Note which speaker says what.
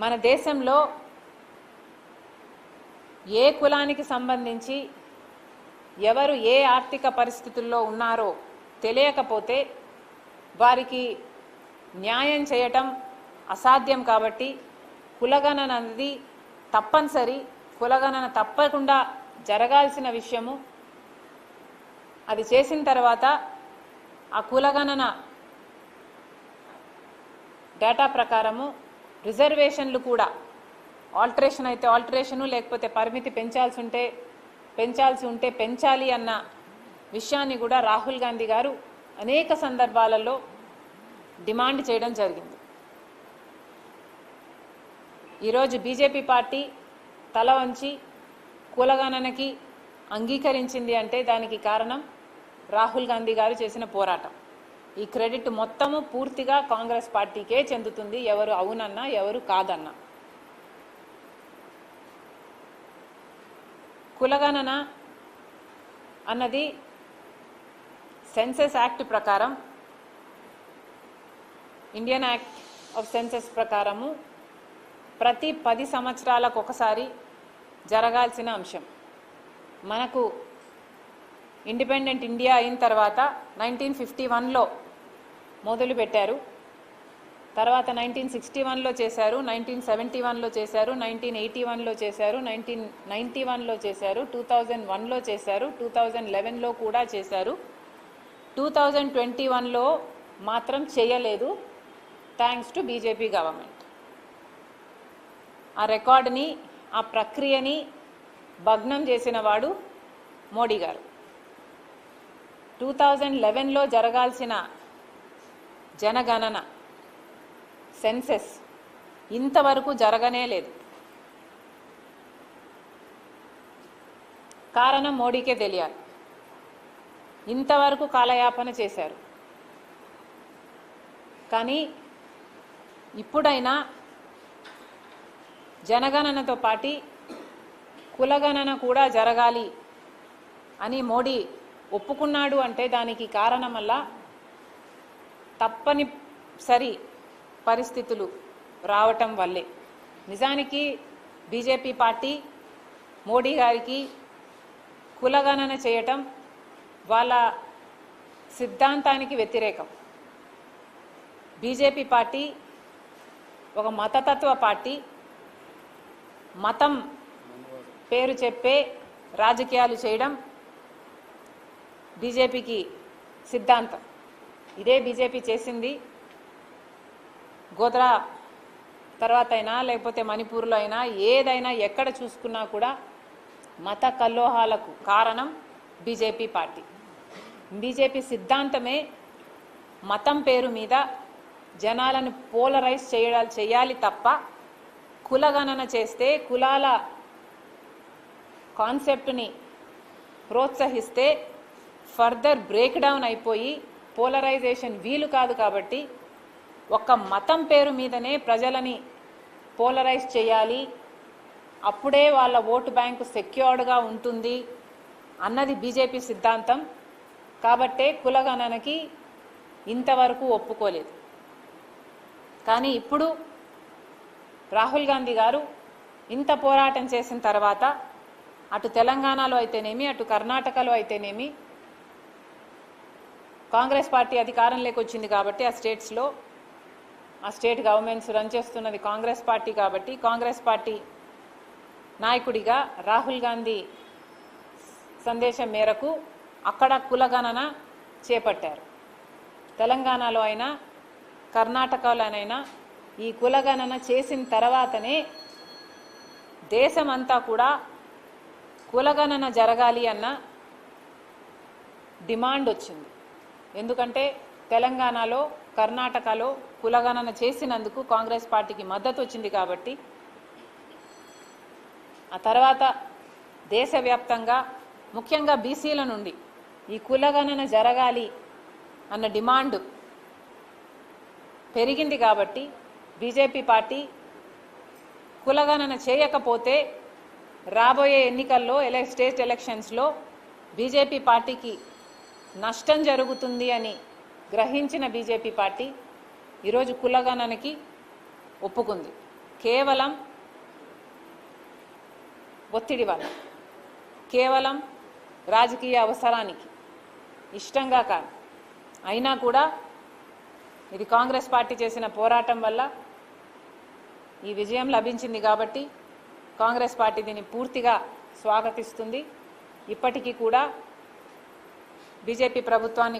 Speaker 1: మన దేశంలో ఏ కులానికి సంబంధించి ఎవరు ఏ ఆర్థిక పరిస్థితుల్లో ఉన్నారో తెలియకపోతే వారికి న్యాయం చేయటం అసాధ్యం కాబట్టి కులగణన అనేది తప్పనిసరి కులగణన తప్పకుండా జరగాల్సిన విషయము. అది చేసిన తర్వాత ఆ కులగణన డేటా ప్రకారము రిజర్వేషన్లు కూడా. ఆల్టరేషన్ అయితే ఆల్టరేషను లేకపోతే పరిమితి పెంచాల్సి ఉంటే పెంచాల్సి ఉంటే పెంచాలి అన్న విషయాన్ని కూడా రాహుల్ గాంధీ గారు అనేక సందర్భాలలో డిమాండ్ చేయడం జరిగింది. ఈరోజు బీజేపీ పార్టీ తల వంచి కులగణనకి అంగీకరించింది అంటే దానికి కారణం రాహుల్ గాంధీ గారు చేసిన పోరాటం. ఈ క్రెడిట్ మొత్తము పూర్తిగా కాంగ్రెస్ పార్టీకే చెందుతుంది. ఎవరు అవునన్నా ఎవరు కాదన్నా. కులగణన అన్నది సెన్సెస్ యాక్ట్ ప్రకారం ఇండియన్ యాక్ట్ ఆఫ్ సెన్సెస్ ప్రకారము ప్రతి పది సంవత్సరాలకు ఒకసారి జరగాల్సిన అంశం. మనకు ఇండిపెండెంట్ ఇండియా అయిన తర్వాత నైన్టీన్ ఫిఫ్టీ వన్లో మొదలు పెట్టారు. తర్వాత నైన్టీన్ సిక్స్టీ వన్లో చేశారు నైన్టీన్ సెవెంటీ వన్లో చేశారు నైన్టీన్ ఎయిటీ వన్లో చేశారు నైన్టీన్ నైంటీ వన్లో చేశారు టూ థౌజండ్ వన్లో చేశారు టూ థౌజండ్ లెవెన్లో కూడా చేశారు. టూ థౌజండ్ ట్వంటీ వన్లో మాత్రం చేయలేదు థ్యాంక్స్ టు బీజేపీ గవర్నమెంట్. ఆ రికార్డుని ఆ ప్రక్రియని భగ్నం చేసిన వాడు మోడీ గారు. టూ థౌజండ్ లెవెన్లో జరగాల్సిన జనగణన సెన్సెస్ ఇంతవరకు జరగనే లేదు. కారణం మోడీకే తెలియాలి. ఇంతవరకు కాలయాపన చేశారు. కానీ ఇప్పుడైనా జనగణనతో పాటి కులగణన కూడా జరగాలి అని మోడీ ఒప్పుకున్నాడు అంటే దానికి కారణం వల్ల తప్పనిసరి పరిస్థితులు రావటం వల్లే. నిజానికి బీజేపీ పార్టీ మోడీ గారికి కులగణన చేయటం వాళ్ళ సిద్ధాంతానికి వ్యతిరేకం. బీజేపీ పార్టీ ఒక మతతత్వ పార్టీ. మతం పేరు చెప్పే రాజకీయాలు చేయడం బీజేపీకి సిద్ధాంతం. ఇదే బీజేపీ చేసింది. గోధ్రా తర్వాత అయినా లేకపోతే మణిపూర్లో అయినా ఏదైనా ఎక్కడ చూసుకున్నా కూడా మత కల్లోహాలకు కారణం బీజేపీ పార్టీ. బీజేపీ సిద్ధాంతమే మతం పేరు మీద జనాలను పోలరైజ్ చేయాలి చేయాలి తప్ప కులగణన చేస్తే కులాల కాన్సెప్ట్ని ప్రోత్సహిస్తే ఫర్దర్ బ్రేక్ డౌన్ అయిపోయి పోలరైజేషన్ వీలు కాదు కాబట్టి ఒక్క మతం పేరు మీదనే ప్రజలని పోలరైజ్ చేయాలి. అప్పుడే వాళ్ళ ఓటు బ్యాంకు సెక్యూర్డ్గా ఉంటుంది అన్నది బీజేపీ సిద్ధాంతం. కాబట్టే కులగణనకి ఇంతవరకు ఒప్పుకోలేదు. కానీ ఇప్పుడు రాహుల్ గాంధీ గారు ఇంత పోరాటం చేసిన తర్వాత అటు తెలంగాణలో అయితేనేమి అటు కర్ణాటకలో అయితేనేమి కాంగ్రెస్ పార్టీ అధికారంలోకి వచ్చింది కాబట్టి ఆ స్టేట్స్లో ఆ స్టేట్ గవర్నమెంట్స్ రన్ చేస్తున్నది కాంగ్రెస్ పార్టీ కాబట్టి కాంగ్రెస్ పార్టీ నాయకుడిగా రాహుల్ గాంధీ సందేశం మేరకు అక్కడ కులగణన చేపట్టారు. తెలంగాణలో అయినా కర్ణాటకలోనైనా ఈ కులగణన చేసిన తర్వాతనే దేశమంతా కూడా కులగణన జరగాలి అన్న డిమాండ్ వచ్చింది. ఎందుకంటే తెలంగాణలో కర్ణాటకలో కులగణన చేసినందుకు కాంగ్రెస్ పార్టీకి మద్దతు వచ్చింది కాబట్టి ఆ తర్వాత దేశవ్యాప్తంగా ముఖ్యంగా బీసీల నుండి ఈ కులగణన జరగాలి అన్న డిమాండ్ పెరిగింది కాబట్టి బీజేపీ పార్టీ కులగణన చేయకపోతే రాబోయే ఎన్నికల్లో ఎలే స్టేట్ ఎలక్షన్స్లో బీజేపీ పార్టీకి నష్టం జరుగుతుంది అని గ్రహించిన బీజేపీ పార్టీ ఈరోజు కులగణనకి ఒప్పుకుంది. కేవలం ఒత్తిడి వల్ల కేవలం రాజకీయ అవసరానికి ఇష్టంగా కాదు. అయినా కూడా ఇది కాంగ్రెస్ పార్టీ చేసిన పోరాటం వల్ల ఈ విజయం లభించింది కాబట్టి కాంగ్రెస్ పార్టీ దీన్ని పూర్తిగా స్వాగతిస్తుంది. ఇప్పటికీ కూడా బీజేపీ ప్రభుత్వాన్ని